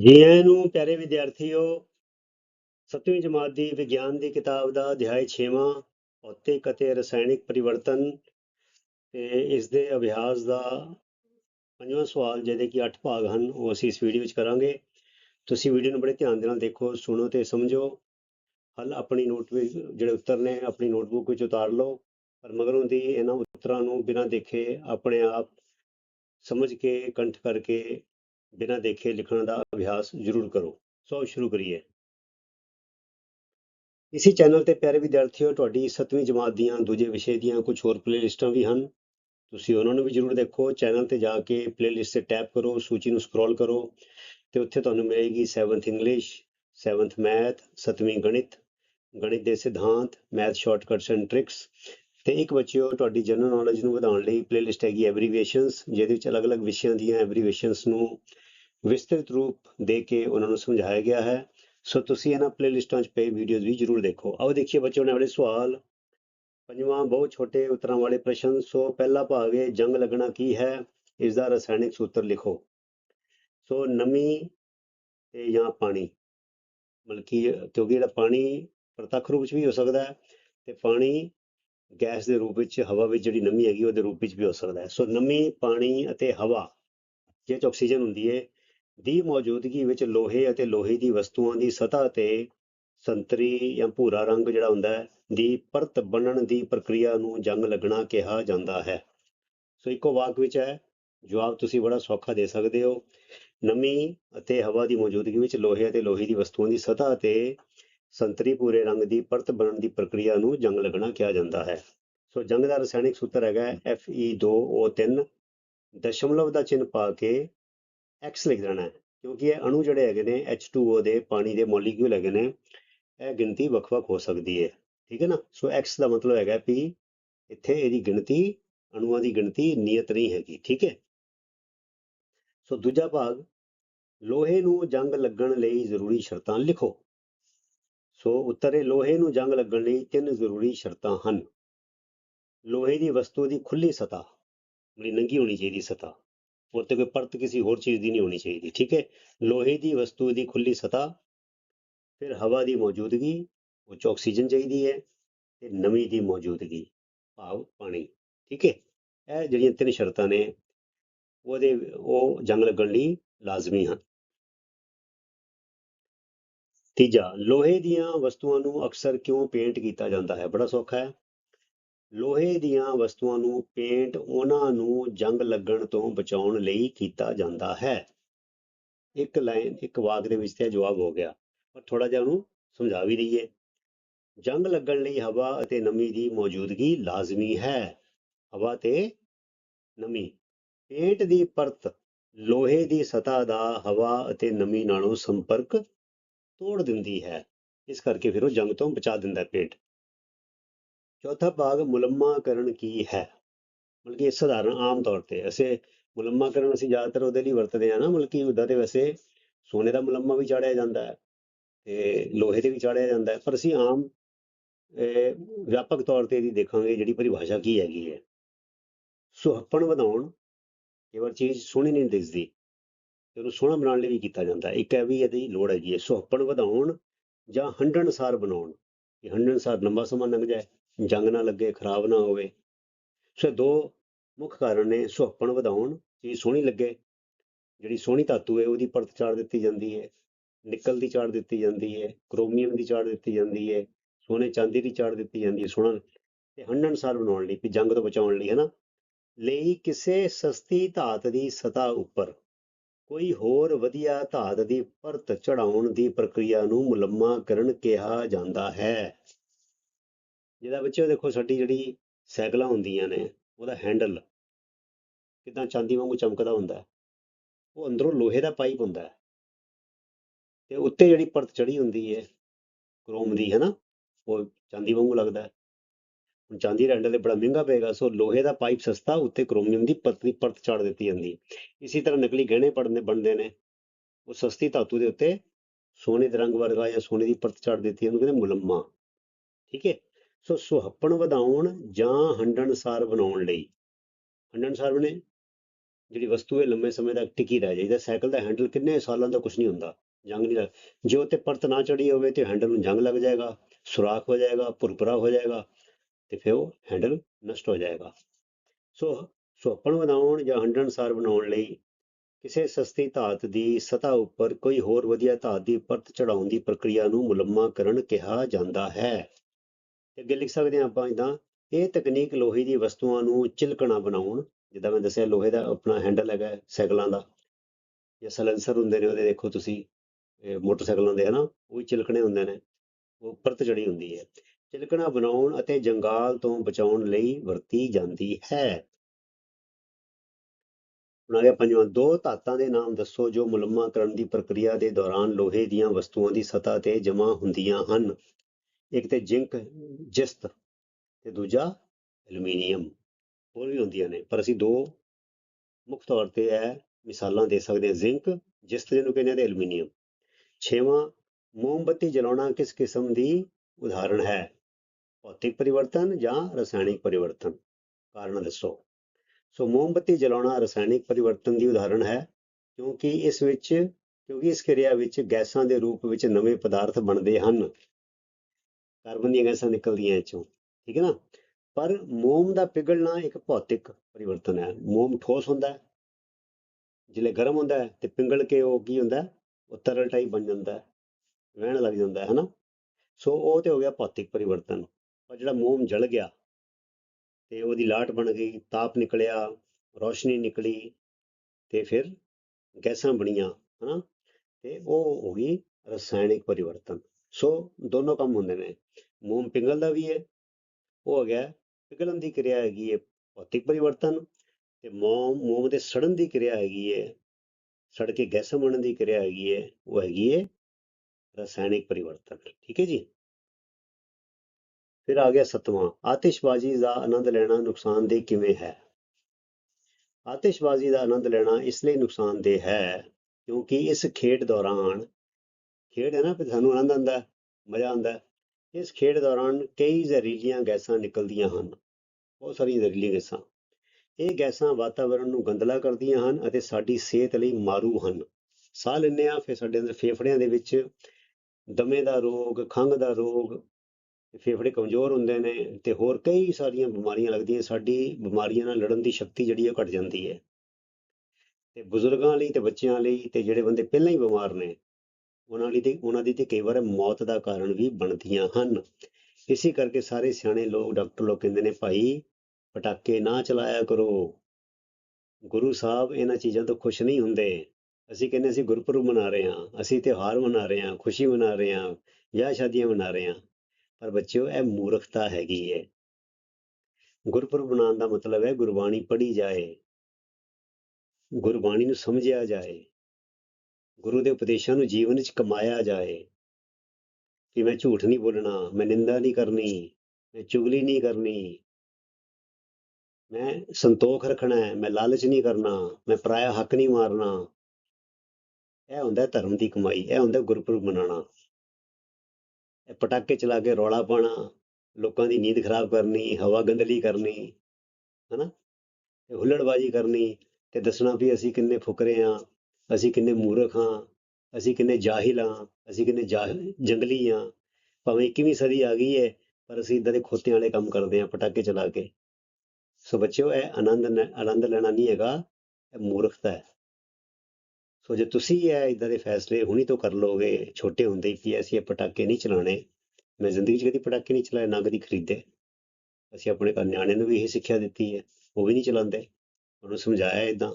ਜੀ ਆਇਆਂ ਨੂੰ ਪਿਆਰੇ ਵਿਦਿਆਰਥੀਓ, ਸੱਤਵੀਂ ਜਮਾਤ ਦੀ ਵਿਗਿਆਨ ਦੀ ਕਿਤਾਬ ਦਾ ਅਧਿਆਇ 6ਵਾਂ ਭੌਤਿਕ ਅਤੇ ਰਸਾਇਣਿਕ ਪਰਿਵਰਤਨ ਤੇ ਇਸ ਦੇ ਅਭਿਆਸ ਦਾ ਪੰਜਵਾਂ ਸਵਾਲ ਜਿਹਦੇ ਕਿ 8 ਭਾਗ ਹਨ, ਉਹ ਅਸੀਂ ਇਸ ਵੀਡੀਓ ਵਿੱਚ ਕਰਾਂਗੇ। ਤੁਸੀਂ ਵੀਡੀਓ ਨੂੰ ਬੜੇ ਧਿਆਨ ਦੇ ਨਾਲ ਦੇਖੋ, ਸੁਣੋ ਤੇ ਸਮਝੋ। ਹੱਲ ਆਪਣੀ ਨੋਟ ਵਿੱਚ ਜਿਹੜੇ ਉੱਤਰ ਨੇ, ਆਪਣੀ ਨੋਟਬੁੱਕ ਵਿੱਚ ਉਤਾਰ ਲਓ। ਪਰ ਮਗਰੋਂ ਦੀ ਇਹਨਾਂ ਉੱਤਰਾਂ ਨੂੰ ਬਿਨਾਂ ਦੇਖੇ ਆਪਣੇ ਆਪ ਸਮਝ ਕੇ, ਕੰਠ ਕਰਕੇ ਬਿਨਾਂ ਦੇਖੇ ਲਿਖਣ ਦਾ ਅਭਿਆਸ ਜ਼ਰੂਰ ਕਰੋ। ਸੋ ਸ਼ੁਰੂ ਕਰੀਏ। ਇਸੇ ਚੈਨਲ ਤੇ ਪਿਆਰੇ ਵਿਦਿਆਰਥੀਓ, ਤੁਹਾਡੀ 7ਵੀਂ ਜਮਾਤ ਦੀਆਂ ਦੂਜੇ ਵਿਸ਼ੇ ਦੀਆਂ ਕੁਝ ਹੋਰ ਪਲੇਲਿਸਟਾਂ ਵੀ ਹਨ। ਤੁਸੀਂ ਉਹਨਾਂ ਨੂੰ ਵੀ ਜ਼ਰੂਰ ਦੇਖੋ। ਚੈਨਲ ਤੇ ਜਾ ਕੇ ਪਲੇਲਿਸਟ ਤੇ ਟੈਪ ਕਰੋ, ਸੂਚੀ ਨੂੰ ਸਕਰੋਲ ਕਰੋ ਤੇ ਉੱਥੇ ਤੁਹਾਨੂੰ ਮਿਲੇਗੀ 7th ਇੰਗਲਿਸ਼ 7th ਮੈਥ 7ਵੀਂ ਗਣਿਤ ਗਣਿਤ ਦੇ ਸਿਧਾਂਤ, ਮੈਥ ਸ਼ਾਰਟਕਟਸ ਐਂਡ ਟ੍ਰਿਕਸ ਤੇ ਇੱਕ ਬੱਚਿਓ, ਤੁਹਾਡੀ ਜਨਰਲ ਨੌਲੇਜ ਨੂੰ ਵਧਾਉਣ ਲਈ ਪਲੇਲਿਸਟ ਹੈਗੀ ਐਬਰੀਵੇਸ਼ਨਸ, ਜਿਹਦੇ ਵਿੱਚ ਅਲੱਗ-ਅਲੱਗ ਵਿਸ਼ਿਆਂ ਦੀਆਂ ਐਬਰੀਵੇਸ਼ਨਸ ਨੂੰ ਵਿਸਤ੍ਰਿਤ ਰੂਪ ਦੇ ਕੇ ਉਹਨਾਂ ਨੂੰ ਸਮਝਾਇਆ ਗਿਆ ਹੈ। ਸੋ ਤੁਸੀਂ ਇਹਨਾਂ ਪਲੇਲਿਸਟਾਂ 'ਚ ਪਏ ਵੀਡੀਓਜ਼ ਵੀ ਜ਼ਰੂਰ ਦੇਖੋ। ਆਓ ਦੇਖੀਏ ਬੱਚਿਓ ਨੇ ਵਾਲੇ ਸਵਾਲ। ਪੰਜਵਾਂ, ਬਹੁਤ ਛੋਟੇ ਉੱਤਰਾਂ ਵਾਲੇ ਪ੍ਰਸ਼ਨ। ਸੋ ਪਹਿਲਾ ਭਾਗ ਹੈ, ਜੰਗ ਲੱਗਣਾ ਕੀ ਹੈ? ਇਸ ਦਾ ਰਸਾਇਣਿਕ ਸੂਤਰ ਲਿਖੋ। ਸੋ ਨਮੀ ਤੇ ਜਾਂ ਪਾਣੀ। ਮਤਲਬ ਕਿ, ਕਿਉਂਕਿ ਜਿਹੜਾ ਪਾਣੀ ਪ੍ਰਤੱਖ ਰੂਪ 'ਚ ਵੀ ਹੋ ਸਕਦਾ ਹੈ ਤੇ ਪਾਣੀ ਗੈਸ ਦੇ ਰੂਪ ਵਿੱਚ, ਹਵਾ ਵਿੱਚ ਜਿਹੜੀ ਨਮੀ ਹੈਗੀ, ਉਹਦੇ ਰੂਪ ਵਿੱਚ ਵੀ ਹੋ ਸਕਦਾ ਹੈ। ਸੋ ਨਮੀ, ਪਾਣੀ ਅਤੇ ਹਵਾ। ਜਿਹ 'ਚ ਆਕਸੀਜਨ ਹੁੰਦੀ ਹੈ ਦੀ ਮੌਜੂਦਗੀ ਵਿੱਚ ਲੋਹੇ ਅਤੇ ਲੋਹੇ ਦੀ ਵਸਤੂਆਂ ਦੀ ਸਤਹ ਤੇ ਸੰਤਰੀ ਜਾਂ ਭੂਰਾ ਰੰਗ ਜਿਹੜਾ ਹੁੰਦਾ ਹੈ, ਦੀ ਪਰਤ ਬਣਨ ਦੀ ਪ੍ਰਕਿਰਿਆ ਨੂੰ ਜੰਗ ਲੱਗਣਾ ਕਿਹਾ ਜਾਂਦਾ ਹੈ। ਸੋ ਇੱਕੋ ਵਾਕ ਵਿੱਚ ਹੈ, ਜਵਾਬ ਤੁਸੀਂ ਬੜਾ ਸੌਖਾ ਦੇ ਸਕਦੇ ਹੋ। ਨਮੀ ਅਤੇ ਹਵਾ ਦੀ ਮੌਜੂਦਗੀ ਵਿੱਚ ਲੋਹੇ ਅਤੇ ਲੋਹੇ ਦੀ ਵਸਤੂਆਂ ਦੀ ਸਤਹ ਤੇ ਸੰਤਰੀ ਭੂਰੇ ਰੰਗ ਦੀ ਪਰਤ ਬਣਨ ਦੀ ਪ੍ਰਕਿਰਿਆ ਨੂੰ ਜੰਗ ਲੱਗਣਾ ਕਿਹਾ ਜਾਂਦਾ ਹੈ। ਸੋ ਜੰਗ ਦਾ ਰਸਾਇਣਿਕ ਸੂਤਰ ਹੈਗਾ Fe2O3 ਦਸ਼ਮਲਵ ਦਾ ਚਿੰਨ੍ਹ ਪਾ ਕੇ X ਲਿਖ ਦੇਣਾ ਕਿਉਂਕਿ ਇਹ ਅਣੂ ਜਿਹੜੇ ਹੈਗੇ ਨੇ H2O ਦੇ ਪਾਣੀ ਦੇ ਮੋਲੀਕਿਊਲ ਹੈਗੇ ਨੇ, ਇਹ ਗਿਣਤੀ ਵੱਖ-ਵੱਖ ਹੋ ਸਕਦੀ ਹੈ, ਠੀਕ ਹੈ ਨਾ? ਸੋ X ਦਾ ਮਤਲਬ ਹੈਗਾ ਵੀ ਇੱਥੇ ਇਹਦੀ ਗਿਣਤੀ, ਅਣੂਆਂ ਦੀ ਗਿਣਤੀ ਨਿਯਤ ਨਹੀਂ ਹੈਗੀ, ਠੀਕ ਹੈ? ਸੋ ਦੂਜਾ ਭਾਗ, ਲੋਹੇ ਨੂੰ ਜੰਗ ਲੱਗਣ ਲਈ ਜ਼ਰੂਰੀ ਸ਼ਰਤਾਂ ਲਿਖੋ। ਸੋ ਉੱਤਰੇ, ਲੋਹੇ ਨੂੰ ਜੰਗ ਲੱਗਣ ਲਈ ਤਿੰਨ ਜ਼ਰੂਰੀ ਸ਼ਰਤਾਂ ਹਨ। ਲੋਹੇ ਦੀ ਵਸਤੂ ਦੀ ਖੁੱਲੀ ਸਤ੍ਹਾ ਜਿਹੜੀ ਨੰਗੀ ਹੋਣੀ ਚਾਹੀਦੀ ਸਤਹ। ਉੱਤੇ ਕੋਈ ਪਰਤ ਕਿਸੇ ਹੋਰ ਚੀਜ਼ ਦੀ ਨਹੀਂ ਹੋਣੀ ਚਾਹੀਦੀ, ਠੀਕ ਹੈ? ਲੋਹੇ ਦੀ ਵਸਤੂ ਦੀ ਖੁੱਲੀ ਸਤ੍ਹਾ, ਫਿਰ ਹਵਾ ਦੀ ਮੌਜੂਦਗੀ ਉਹ 'ਚ ਆਕਸੀਜਨ ਚਾਹੀਦੀ ਹੈ ਤੇ ਨਮੀ ਦੀ ਮੌਜੂਦਗੀ, ਭਾਵ ਪਾਣੀ, ਠੀਕ ਹੈ? ਇਹ ਜਿਹੜੀਆਂ ਤਿੰਨ ਸ਼ਰਤਾਂ ਨੇ, ਉਹਦੇ ਉਹ ਜੰਗ ਲੱਗਣ ਲਈ ਲਾਜ਼ਮੀ ਹਨ। ਤੀਜਾ, ਲੋਹੇ ਦੀਆਂ ਵਸਤੂਆਂ ਨੂੰ ਅਕਸਰ ਕਿਉਂ ਪੇਂਟ ਕੀਤਾ ਜਾਂਦਾ ਹੈ? ਬੜਾ ਸੌਖਾ ਹੈ। ਲੋਹੇ ਦੀਆਂ ਵਸਤੂਆਂ ਨੂੰ ਪੇਂਟ ਉਹਨਾਂ ਨੂੰ ਜੰਗ ਲੱਗਣ ਤੋਂ ਬਚਾਉਣ ਲਈ ਕੀਤਾ ਜਾਂਦਾ ਹੈ। ਇੱਕ ਲਾਈਨ, ਇੱਕ ਵਾਕ ਦੇ ਵਿੱਚ ਤੇ ਜਵਾਬ ਹੋ ਗਿਆ, ਪਰ ਥੋੜਾ ਜਿਹਾ ਉਹਨੂੰ ਸਮਝਾ ਵੀ ਦਈਏ। ਜੰਗ ਲੱਗਣ ਲਈ ਹਵਾ ਅਤੇ ਨਮੀ ਦੀ ਮੌਜੂਦਗੀ ਲਾਜ਼ਮੀ ਹੈ। ਹਵਾ ਤੇ ਨਮੀ। ਪੇਂਟ ਦੀ ਪਰਤ, ਲੋਹੇ ਦੀ ਸਤਹ ਦਾ ਹਵਾ ਅਤੇ ਨਮੀ ਨਾਲੋਂ ਸੰਪਰਕ ਤੋੜ ਦਿੰਦੀ ਹੈ। ਇਸ ਕਰਕੇ ਫਿਰ ਉਹ ਜੰਗ ਤੋਂ ਬਚਾ ਦਿੰਦਾ ਪੇਂਟ। ਚੌਥਾ ਭਾਗ ਮੁਲੰਮਾਕਰਨ ਕੀ ਹੈ? ਮਤਲਬ ਕਿ ਸਧਾਰਨ ਆਮ ਤੌਰ ਤੇ ਅਸੀਂ ਮੁਲੰਮਾਕਰਨ ਅਸੀਂ ਜ਼ਿਆਦਾਤਰ ਉਹਦੇ ਲਈ ਵਰਤਦੇ ਹਾਂ ਨਾ, ਮਤਲਬ ਕਿ ਉਹਦਾ ਤੇ ਵੈਸੇ ਸੋਨੇ ਦਾ ਮੁਲੰਮਾ ਵੀ ਚਾੜਿਆ ਜਾਂਦਾ ਹੈ ਤੇ ਲੋਹੇ 'ਤੇ ਵੀ ਚਾੜਿਆ ਜਾਂਦਾ ਹੈ, ਪਰ ਅਸੀਂ ਆਮ ਵਿਆਪਕ ਤੌਰ ਤੇ ਇਹਦੀ ਦੇਖਾਂਗੇ ਜਿਹੜੀ ਪਰਿਭਾਸ਼ਾ ਕੀ ਹੈਗੀ ਹੈ। ਸੁਹੱਪਣ ਵਧਾਉਣ ਕੇਵਲ ਚੀਜ਼ ਸੋਹਣੀ ਨਹੀਂ ਦਿਸਦੀ, ਤੇ ਉਹਨੂੰ ਸੋਹਣਾ ਬਣਾਉਣ ਲਈ ਵੀ ਕੀਤਾ ਜਾਂਦਾ ਇੱਕ ਇਹ ਵੀ ਇਹਦੀ ਲੋੜ ਹੈਗੀ ਹੈ, ਸੁਹੱਪਣ ਵਧਾਉਣ ਜਾਂ ਹੰਢਣਸਾਰ ਬਣਾਉਣ। ਕਿ ਹੰਡਣਸਾਰ ਲੰਬਾ ਸਮਾਂ ਲੰਘ ਜਾਏ ਜੰਗ ਨਾ ਲੱਗੇ, ਖਰਾਬ ਨਾ ਹੋਵੇ। ਸੋ ਦੋ ਮੁੱਖ ਕਾਰਨ ਨੇ ਸੁਹੱਪਣ ਵਧਾਉਣ, ਚੀਜ਼ ਸੋਹਣੀ ਲੱਗੇ। ਜਿਹੜੀ ਸੋਹਣੀ ਧਾਤੂ ਹੈ, ਉਹਦੀ ਪਰਤ ਚਾੜ ਦਿੱਤੀ ਜਾਂਦੀ ਹੈ। ਨਿਕਲ ਦੀ ਚਾੜ ਦਿੱਤੀ ਜਾਂਦੀ ਹੈ, ਕ੍ਰੋਮੀਅਮ ਦੀ ਚਾੜ ਦਿੱਤੀ ਜਾਂਦੀ ਹੈ ਸੋਨੇ ਚਾਂਦੀ ਦੀ ਚਾੜ ਦਿੱਤੀ ਜਾਂਦੀ ਹੈ, ਸੋਹਣਾ ਤੇ ਹੰਢਣਸਾਰ ਬਣਾਉਣ ਲਈ, ਵੀ ਜੰਗ ਤੋਂ ਬਚਾਉਣ ਲਈ ਹੈ ਨਾ ਲਈ ਕਿਸੇ ਸਸਤੀ ਧਾਤ ਦੀ ਸਤ੍ਹਾ ਉੱਪਰ। ਕੋਈ ਹੋਰ ਵਧੀਆ ਧਾਤ ਦੀ ਪਰਤ ਚੜਾਉਣ ਦੀ ਪ੍ਰਕਿਰਿਆ ਨੂੰ ਮੁਲੰਮਾ ਕਰਨ ਕਿਹਾ ਜਾਂਦਾ ਹੈ। ਜਿਹਦਾ ਬੱਚਿਓ ਦੇਖੋ ਸਾਡੀ ਜਿਹੜੀ ਸਾਈਕਲਾਂ ਹੁੰਦੀਆਂ ਨੇ, ਉਹਦਾ ਹੈਂਡਲ ਕਿਦਾਂ ਚਾਂਦੀ ਵਾਂਗੂ ਚਮਕਦਾ ਹੁੰਦਾ ਉਹ ਅੰਦਰੋਂ ਲੋਹੇ ਦਾ ਪਾਈਪ ਹੁੰਦਾ ਹੈ। ਤੇ ਉੱਤੇ ਜਿਹੜੀ ਪਰਤ ਚੜੀ ਹੁੰਦੀ ਹੈ ਕ੍ਰੋਮ ਦੀ ਹੈ ਨਾ ਉਹ ਚਾਂਦੀ ਵਾਂਗੂ ਲੱਗਦਾ ਹੁਣ ਚਾਂਦੀ ਦਾ ਹੈਂਡਲ ਤੇ ਬੜਾ ਮਹਿੰਗਾ ਪਏਗਾ, ਸੋ ਲੋਹੇ ਦਾ ਪਾਈਪ ਸਸਤਾ ਉੱਤੇ ਕ੍ਰੋਮੀਅਮ ਦੀ ਪਰਤ ਦੀ ਪਰਤ ਚਾੜ ਦਿੱਤੀ ਜਾਂਦੀ ਹੈ। ਇਸੇ ਤਰ੍ਹਾਂ ਨਕਲੀ ਗਹਿਣੇ ਪੜਨੇ ਬਣਦੇ ਨੇ। ਉਹ ਸਸਤੀ ਧਾਤੂ ਦੇ ਉੱਤੇ ਸੋਨੇ ਦੇ ਰੰਗ ਵਰਗਾ ਜਾਂ ਸੋਨੇ ਦੀ ਪਰਤ ਚਾੜ ਦਿੱਤੀ ਉਹਨੂੰ ਕਹਿੰਦੇ ਮੁਲੰਮਾ। ਠੀਕ ਹੈ? ਸੋ ਸੁਹੱਪਣ ਵਧਾਉਣ ਜਾਂ ਹੰਡਣਸਾਰ ਬਣਾਉਣ ਲਈ। ਹੰਡਣਸਾਰ ਬਣੇ? ਜਿਹੜੀ ਵਸਤੂ ਹੈ ਲੰਮੇ ਸਮੇਂ ਤੱਕ ਟਿਕੀ ਰਹਿ ਜਾਈਦਾ, ਸਾਈਕਲ ਦਾ ਹੈਂਡਲ ਕਿੰਨੇ ਸਾਲਾਂ ਦਾ ਕੁਝ ਨਹੀਂ ਹੁੰਦਾ, ਜੰਗ ਨਹੀਂ ਜੇ ਉਹ ਪਰਤ ਨਾ ਚੜੀ ਹੋਵੇ ਤੇ ਹੈਂਡਲ ਨੂੰ ਜੰਗ ਲੱਗ ਜਾਏਗਾ, ਸੁਰਾਖ ਹੋ ਜਾਏਗਾ, ਭੁਰਭੁਰਾ ਹੋ ਜਾਏਗਾ ਤੇ ਫਿਰ ਉਹ ਹੈਂਡਲ ਨਸ਼ਟ ਹੋ ਜਾਏਗਾ। ਸੋ ਸੁਹੱਪਣ ਬਣਾਉਣ ਜਾਂ ਹੰਡਣਸਾਰ ਬਣਾਉਣ ਲਈ ਕਿਸੇ ਸਸਤੀ ਧਾਤ ਦੀ ਸਤਹ ਉੱਪਰ ਕੋਈ ਹੋਰ ਵਧੀਆ ਧਾਤ ਦੀ ਪਰਤ ਚੜਾਉਣ ਦੀ ਪ੍ਰਕਿਰਿਆ ਨੂੰ ਮੁਲੰਮਾ ਕਰਨ ਕਿਹਾ ਜਾਂਦਾ ਹੈ। ਤੇ ਅੱਗੇ ਲਿਖ ਸਕਦੇ ਹਾਂ ਆਪਾਂ ਇਦਾਂ, ਇਹ ਤਕਨੀਕ ਲੋਹੇ ਦੀ ਵਸਤੂਆਂ ਨੂੰ ਚਿਲਕਣਾ ਬਣਾਉਣ, ਜਿੱਦਾਂ ਮੈਂ ਦੱਸਿਆ ਲੋਹੇ ਦਾ ਆਪਣਾ ਹੈਂਡਲ ਹੈਗਾ ਸਾਈਕਲਾਂ ਦਾ, ਜਾਂ ਸਲੈਂਸਰ ਹੁੰਦੇ ਨੇ ਉਹਦੇ ਦੇਖੋ ਤੁਸੀਂ ਮੋਟਰਸਾਈਕਲਾਂ ਦੇ, ਹਨਾ, ਉਹ ਚਿਲਕਣੇ ਹੁੰਦੇ ਨੇ, ਉਹ ਪਰਤ ਚੜੀ ਹੁੰਦੀ ਹੈ। ਚਿਲਕਣਾ ਬਣਾਉਣ ਅਤੇ ਜੰਗਾਲ ਤੋਂ ਬਚਾਉਣ ਲਈ ਵਰਤੀ ਜਾਂਦੀ ਹੈ। ਹੁਣ ਆ ਪੰਜਵਾਂ, ਦੋ ਧਾਤਾਂ ਦੇ ਨਾਮ ਦੱਸੋ ਜੋ ਮੁਲੰਮਾਕਰਨ ਦੀ ਪ੍ਰਕਿਰਿਆ ਦੇ ਦੌਰਾਨ ਲੋਹੇ ਦੀਆਂ ਵਸਤੂਆਂ ਦੀ ਸਤਹ ਤੇ ਜਮ੍ਹਾਂ ਹੁੰਦੀਆਂ ਹਨ। ਇੱਕ ਤੇ ਜ਼ਿੰਕ ਜਿਸਤ ਤੇ ਦੂਜਾ ਐਲੂਮੀਨੀਅਮ ਹੋਰ ਵੀ ਹੁੰਦੀਆਂ ਨੇ, ਪਰ ਅਸੀਂ ਦੋ ਮੁੱਖ ਤੌਰ ਤੇ ਇਹ ਮਿਸਾਲਾਂ ਦੇ ਸਕਦੇ ਹਾਂ ਜ਼ਿੰਕ ਜਿਸਤ ਜਿਹਨੂੰ ਕਹਿੰਦੇ ਆ ਐਲੂਮੀਨੀਅਮ ਛੇਵਾਂ, ਮੋਮਬੱਤੀ ਜਲਾਉਣਾ ਕਿਸ ਕਿਸਮ ਦੀ ਉਦਾਹਰਣ ਹੈ? ਭੌਤਿਕ ਪਰਿਵਰਤਨ ਜਾਂ ਰਸਾਇਣਿਕ ਪਰਿਵਰਤਨ? ਕਾਰਨ ਦੱਸੋ। ਸੋ ਮੋਮਬੱਤੀ ਜਲਾਉਣਾ ਰਸਾਇਣਿਕ ਪਰਿਵਰਤਨ ਦੀ ਉਦਾਹਰਣ ਹੈ, ਕਿਉਂਕਿ ਇਸ ਵਿੱਚ, ਕਿਉਂਕਿ ਇਸ ਕਿਰਿਆ ਵਿੱਚ ਗੈਸਾਂ ਦੇ ਰੂਪ ਵਿੱਚ ਨਵੇਂ ਪਦਾਰਥ ਬਣਦੇ ਹਨ। ਕਾਰਬਨ ਦੀਆਂ ਗੈਸਾਂ ਨਿਕਲਦੀਆਂ ਇਹ ਚੋਂ ਠੀਕ ਹੈ ਨਾ? ਪਰ ਮੋਮ ਦਾ ਪਿਘਲਣਾ ਇੱਕ ਭੌਤਿਕ ਪਰਿਵਰਤਨ ਹੈ। ਮੋਮ ਠੋਸ ਹੁੰਦਾ ਹੈ, ਜਿਲੇ ਗਰਮ ਹੁੰਦਾ ਹੈ ਤੇ ਪਿਘਲ ਕੇ ਉਹ ਕੀ ਹੁੰਦਾ ਉਹ ਤਰਲ ਟਾਈਪ ਬਣ ਜਾਂਦਾ ਹੈ ਵਹਿਣ ਲੱਗ ਜਾਂਦਾ ਹੈ, ਹਨਾ? ਸੋ ਉਹ ਤੇ ਹੋ ਗਿਆ ਭੌਤਿਕ ਪਰਿਵਰਤਨ। ਪਰ ਜਿਹੜਾ ਮੋਮ ਜਲ ਗਿਆ ਤੇ ਉਹਦੀ ਲਾਟ ਬਣ ਗਈ, ਤਾਪ ਨਿਕਲਿਆ, ਰੋਸ਼ਨੀ ਨਿਕਲੀ ਤੇ ਫਿਰ ਗੈਸਾਂ ਬਣੀਆਂ, ਹਨਾ? ਤੇ ਉਹ ਹੋ ਗਈ ਰਸਾਇਣਿਕ ਪਰਿਵਰਤਨ। ਸੋ ਦੋਨੋਂ ਕੰਮ ਹੁੰਦੇ ਨੇ। ਮੋਮ ਪਿਘਲਦਾ ਵੀ ਹੈ ਉਹ ਹੋ ਗਿਆ ਪਿਘਲਣ ਦੀ ਕਿਰਿਆ ਹੈਗੀ ਹੈ ਭੌਤਿਕ ਪਰਿਵਰਤਨ ਤੇ ਮੋਮ ਮੋਮ ਦੇ ਸੜਨ ਦੀ ਕਿਰਿਆ ਹੈਗੀ ਹੈ ਸੜ ਕੇ ਗੈਸਾਂ ਬਣਨ ਦੀ ਕਿਰਿਆ ਹੈਗੀ ਹੈ ਉਹ ਹੈਗੀ ਹੈ ਰਸਾਇਣਿਕ ਪਰਿਵਰਤਨ। ਠੀਕ ਹੈ ਜੀ? ਫਿਰ ਆ ਗਿਆ ਸਤਵਾਂ, ਆਤਿਸ਼ਬਾਜ਼ੀ ਦਾ ਆਨੰਦ ਲੈਣਾ ਨੁਕਸਾਨਦੇਹ ਕਿਵੇਂ ਹੈ? ਆਤਿਸ਼ਬਾਜ਼ੀ ਦਾ ਆਨੰਦ ਲੈਣਾ ਇਸ ਲਈ ਨੁਕਸਾਨਦੇਹ ਹੈ ਕਿਉਂਕਿ ਇਸ ਖੇਡ ਦੌਰਾਨ ਖੇਡ ਹੈ ਨਾ, ਫਿਰ ਸਾਨੂੰ ਆਨੰਦ ਆਉਂਦਾ ਮਜ਼ਾ ਆਉਂਦਾ ਇਸ ਖੇਡ ਦੌਰਾਨ ਕਈ ਜ਼ਹਿਰੀਲੀਆਂ ਗੈਸਾਂ ਨਿਕਲਦੀਆਂ ਹਨ, ਬਹੁਤ ਸਾਰੀਆਂ ਜ਼ਹਿਰੀਲੀਆਂ ਗੈਸਾਂ। ਇਹ ਗੈਸਾਂ ਵਾਤਾਵਰਣ ਨੂੰ ਗੰਦਲਾ ਕਰਦੀਆਂ ਹਨ ਅਤੇ ਸਾਡੀ ਸਿਹਤ ਲਈ ਮਾਰੂ ਹਨ। ਸਾਹ ਲੈਂਦੇ ਹਾਂ, ਫਿਰ ਸਾਡੇ ਅੰਦਰ ਫੇਫੜਿਆਂ ਦੇ ਵਿੱਚ ਦਮੇ ਦਾ ਰੋਗ, ਖੰਘ ਦਾ ਰੋਗ, ਫੇਫੜੇ ਕਮਜ਼ੋਰ ਹੁੰਦੇ ਨੇ ਤੇ ਹੋਰ ਕਈ ਸਾਰੀਆਂ ਬਿਮਾਰੀਆਂ ਲੱਗਦੀਆਂ। ਸਾਡੀ ਬਿਮਾਰੀਆਂ ਨਾਲ ਲੜਨ ਦੀ ਸ਼ਕਤੀ ਜਿਹੜੀ ਹੈ ਉਹ ਘਟ ਜਾਂਦੀ ਹੈ। ਤੇ ਬਜ਼ੁਰਗਾਂ ਲਈ ਤੇ ਬੱਚਿਆਂ ਲਈ ਤੇ ਜਿਹੜੇ ਬੰਦੇ ਪਹਿਲਾਂ ਹੀ ਬਿਮਾਰ ਨੇ ਉਹਨਾਂ ਲਈ ਤੇ ਉਹਨਾਂ ਦੀ ਤੇ ਕਈ ਵਾਰ ਮੌਤ ਦਾ ਕਾਰਨ ਵੀ ਬਣਦੀਆਂ ਹਨ। ਇਸੇ ਕਰਕੇ ਸਾਰੇ ਸਿਆਣੇ ਲੋਕ, ਡਾਕਟਰ ਲੋਕ ਕਹਿੰਦੇ ਨੇ, ਭਾਈ, ਪਟਾਕੇ ਨਾ ਚਲਾਇਆ ਕਰੋ। ਗੁਰੂ ਸਾਹਿਬ ਇਹਨਾਂ ਚੀਜ਼ਾਂ ਤੋਂ ਖੁਸ਼ ਨਹੀਂ ਹੁੰਦੇ। ਅਸੀਂ ਕਹਿੰਦੇ ਅਸੀਂ ਗੁਰਪੁਰਬ ਮਨਾ ਰਹੇ ਹਾਂ, ਅਸੀਂ ਤਿਉਹਾਰ ਮਨਾ ਰਹੇ ਹਾਂ, ਖੁਸ਼ੀ ਮਨਾ ਰਹੇ ਹਾਂ, ਵਿਆਹ ਸ਼ਾਦੀਆਂ ਮਨਾ ਰਹੇ ਹਾਂ। ਪਰ ਬੱਚਿਓ, ਇਹ ਮੂਰਖਤਾ ਹੈਗੀ ਹੈ ਗੁਰਪੁਰਬ ਮਨਾਉਣ ਦਾ ਮਤਲਬ ਹੈ ਗੁਰਬਾਣੀ ਪੜ੍ਹੀ ਜਾਏ, ਗੁਰਬਾਣੀ ਨੂੰ ਸਮਝਿਆ ਜਾਏ। ਗੁਰੂ ਦੇ ਉਪਦੇਸ਼ਾਂ ਨੂੰ ਜੀਵਨ ਵਿੱਚ ਕਮਾਇਆ ਜਾਏ। ਕਿ ਮੈਂ ਝੂਠ ਨਹੀਂ ਬੋਲਣਾ, ਮੈਂ ਨਿੰਦਾ ਨਹੀਂ ਕਰਨੀ, ਮੈਂ ਚੁਗਲੀ ਨਹੀਂ ਕਰਨੀ। ਮੈਂ ਸੰਤੋਖ ਰੱਖਣਾ ਹੈ, ਮੈਂ ਲਾਲਚ ਨਹੀਂ ਕਰਨਾ, ਮੈਂ ਪਰਾਇਆ ਹੱਕ ਨਹੀਂ ਮਾਰਨਾ। ਇਹ ਹੁੰਦਾ ਧਰਮ ਦੀ ਕਮਾਈ, ਇਹ ਹੁੰਦਾ ਗੁਰਪੁਰਬ ਮਨਾਉਣਾ। ਇਹ ਪਟਾਕੇ ਚਲਾ ਕੇ ਰੌਲਾ ਪਾਉਣਾ, ਲੋਕਾਂ ਦੀ ਨੀਂਦ ਖਰਾਬ ਕਰਨੀ, ਹਵਾ ਗੰਦਲੀ ਕਰਨੀ, ਹਨਾ? ਤੇ ਹੁੱਲੜਬਾਜ਼ੀ ਕਰਨੀ, ਤੇ ਦੱਸਣਾ ਵੀ ਅਸੀਂ ਕਿੰਨੇ ਫੁਕਰੇ ਹਾਂ। ਅਸੀਂ ਕਿੰਨੇ ਮੂਰਖ ਹਾਂ, ਅਸੀਂ ਕਿੰਨੇ ਜਾਹਿਲ ਹਾਂ, ਅਸੀਂ ਕਿੰਨੇ ਜਾਹਿਲ ਜੰਗਲੀ ਹਾਂ। ਭਾਵੇਂ 21ਵੀਂ ਸਦੀ ਆ ਗਈ ਹੈ, ਪਰ ਅਸੀਂ ਇਦਾਂ ਦੇ ਖੋਤਿਆਂ ਵਾਲੇ ਕੰਮ ਕਰਦੇ ਹਾਂ, ਪਟਾਕੇ ਚਲਾ ਕੇ। ਸੋ ਬੱਚਿਓ, ਇਹ ਆਨੰਦ ਨ- ਆਨੰਦ ਲੈਣਾ ਨਹੀਂ ਹੈਗਾ, ਇਹ ਮੂਰਖਤਾ ਹੈ। ਸੋ ਜੇ ਤੁਸੀਂ ਇਹ ਇਦਾਂ ਦੇ ਫੈਸਲੇ ਹੁਣੀ ਤੋਂ ਕਰ ਲਓਗੇ, ਛੋਟੇ ਹੁੰਦੇ ਹੀ ਕਿ ਅਸੀਂ ਇਹ ਪਟਾਕੇ ਨਹੀਂ ਚਲਾਣੇ ਮੈਂ ਜ਼ਿੰਦਗੀ 'ਚ ਕਦੀ ਪਟਾਕੇ ਨਹੀਂ ਚਲਾਏ, ਨਾ ਕਦੀ ਖਰੀਦੇ। ਅਸੀਂ ਆਪਣੇ ਘਰ ਨਿਆਣਿਆਂ ਨੂੰ ਵੀ ਇਹ ਸਿੱਖਿਆ ਦਿੱਤੀ ਹੈ, ਉਹ ਵੀ ਨਹੀਂ ਚਲਾਉਂਦੇ। ਉਹਨੂੰ ਸਮਝਾਇਆ ਇਦਾਂ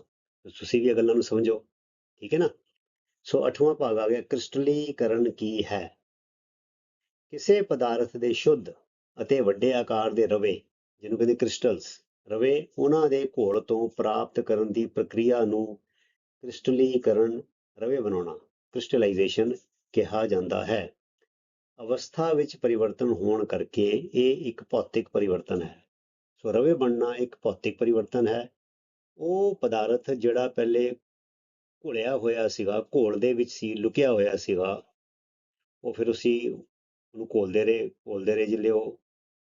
ਤੁਸੀਂ ਵੀ ਇਹ ਗੱਲਾਂ ਨੂੰ ਸਮਝੋ। ਠੀਕ ਹੈ ਨਾ? ਸੋ ਅਠਵਾਂ ਭਾਗ ਆ ਗਿਆ, ਕ੍ਰਿਸਟਲੀਕਰਨ ਕੀ ਹੈ? ਕਿਸੇ ਪਦਾਰਥ ਦੇ ਸ਼ੁੱਧ ਅਤੇ ਵੱਡੇ ਆਕਾਰ ਦੇ ਰਵੇ, ਜਿਹਨੂੰ ਕਹਿੰਦੇ ਕ੍ਰਿਸਟਲਸ, ਰਵੇ ਉਹਨਾਂ ਦੇ ਘੋਲ ਤੋਂ ਪ੍ਰਾਪਤ ਕਰਨ ਦੀ ਪ੍ਰਕਿਰਿਆ ਨੂੰ ਕ੍ਰਿਸਟਲੀਕਰਨ ਰਵੇ ਬਣਾਉਣਾ, ਕ੍ਰਿਸਟਲਾਈਜੇਸ਼ਨ ਕਿਹਾ ਜਾਂਦਾ ਹੈ। ਅਵਸਥਾ ਵਿੱਚ ਪਰਿਵਰਤਨ ਹੋਣ ਕਰਕੇ ਇਹ ਇੱਕ ਭੌਤਿਕ ਪਰਿਵਰਤਨ ਹੈ। ਸੋ ਰਵੇ ਬਣਨਾ ਇੱਕ ਭੌਤਿਕ ਪਰਿਵਰਤਨ ਹੈ। ਉਹ ਪਦਾਰਥ ਜਿਹੜਾ ਪਹਿਲੇ ਘੁਲਿਆ ਹੋਇਆ ਸੀਗਾ, ਘੋਲ ਦੇ ਵਿੱਚ ਸੀ, ਲੁਕਿਆ ਹੋਇਆ ਸੀਗਾ। ਉਹ ਫਿਰ ਅਸੀਂ ਉਹਨੂੰ ਘੋਲਦੇ ਰਹੇ ਘੋਲਦੇ ਰਹੇ ਜਿਲੇ ਉਹ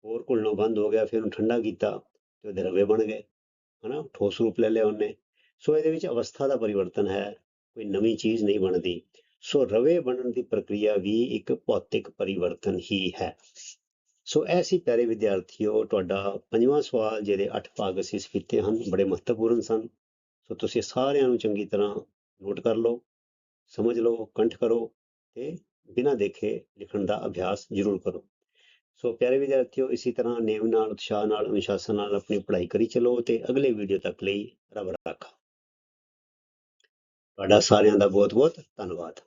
ਹੋਰ ਘੁਲਣਾ ਬੰਦ ਹੋ ਗਿਆ, ਫਿਰ ਉਹਨੂੰ ਠੰਡਾ ਕੀਤਾ ਤੇ ਉਹਦੇ ਰਵੇ ਬਣ ਗਏ, ਹਨਾ? ਠੋਸ ਰੂਪ ਲੈ ਲਿਆ ਉਹਨੇ। ਸੋ ਇਹਦੇ ਵਿੱਚ ਅਵਸਥਾ ਦਾ ਪਰਿਵਰਤਨ ਹੈ, ਕੋਈ ਨਵੀਂ ਚੀਜ਼ ਨਹੀਂ ਬਣਦੀ। ਸੋ ਰਵੇ ਬਣਨ ਦੀ ਪ੍ਰਕਿਰਿਆ ਵੀ ਇੱਕ ਭੌਤਿਕ ਪਰਿਵਰਤਨ ਹੀ ਹੈ। ਸੋ ਐਸੀ ਪਿਆਰੇ ਵਿਦਿਆਰਥੀਓ, ਤੁਹਾਡਾ ਪੰਜਵਾਂ ਸਵਾਲ, ਜਿਹਦੇ 8 ਭਾਗ ਅਸੀਂ ਕੀਤੇ ਹਨ, ਬੜੇ ਮਹੱਤਵਪੂਰਨ ਸਨ। ਸੋ ਤੁਸੀਂ ਸਾਰਿਆਂ ਨੂੰ ਚੰਗੀ ਤਰ੍ਹਾਂ ਨੋਟ ਕਰ ਲਓ, ਸਮਝ ਲਓ, ਕੰਠ ਕਰੋ ਤੇ ਬਿਨਾਂ ਦੇਖੇ ਲਿਖਣ ਦਾ ਅਭਿਆਸ ਜ਼ਰੂਰ ਕਰੋ। ਸੋ ਪਿਆਰੇ ਵਿਦਿਆਰਥੀਓ, ਇਸੇ ਤਰ੍ਹਾਂ ਨੇਮ ਨਾਲ, ਉਤਸ਼ਾਹ ਨਾਲ, ਅਨੁਸ਼ਾਸਨ ਨਾਲ ਆਪਣੀ ਪੜ੍ਹਾਈ ਕਰੀ ਚਲੋ ਤੇ ਅਗਲੇ ਵੀਡੀਓ ਤੱਕ ਲਈ ਰੱਬ ਰਾਖਾ। ਤੁਹਾਡਾ ਸਾਰਿਆਂ ਦਾ ਬਹੁਤ ਬਹੁਤ ਧੰਨਵਾਦ।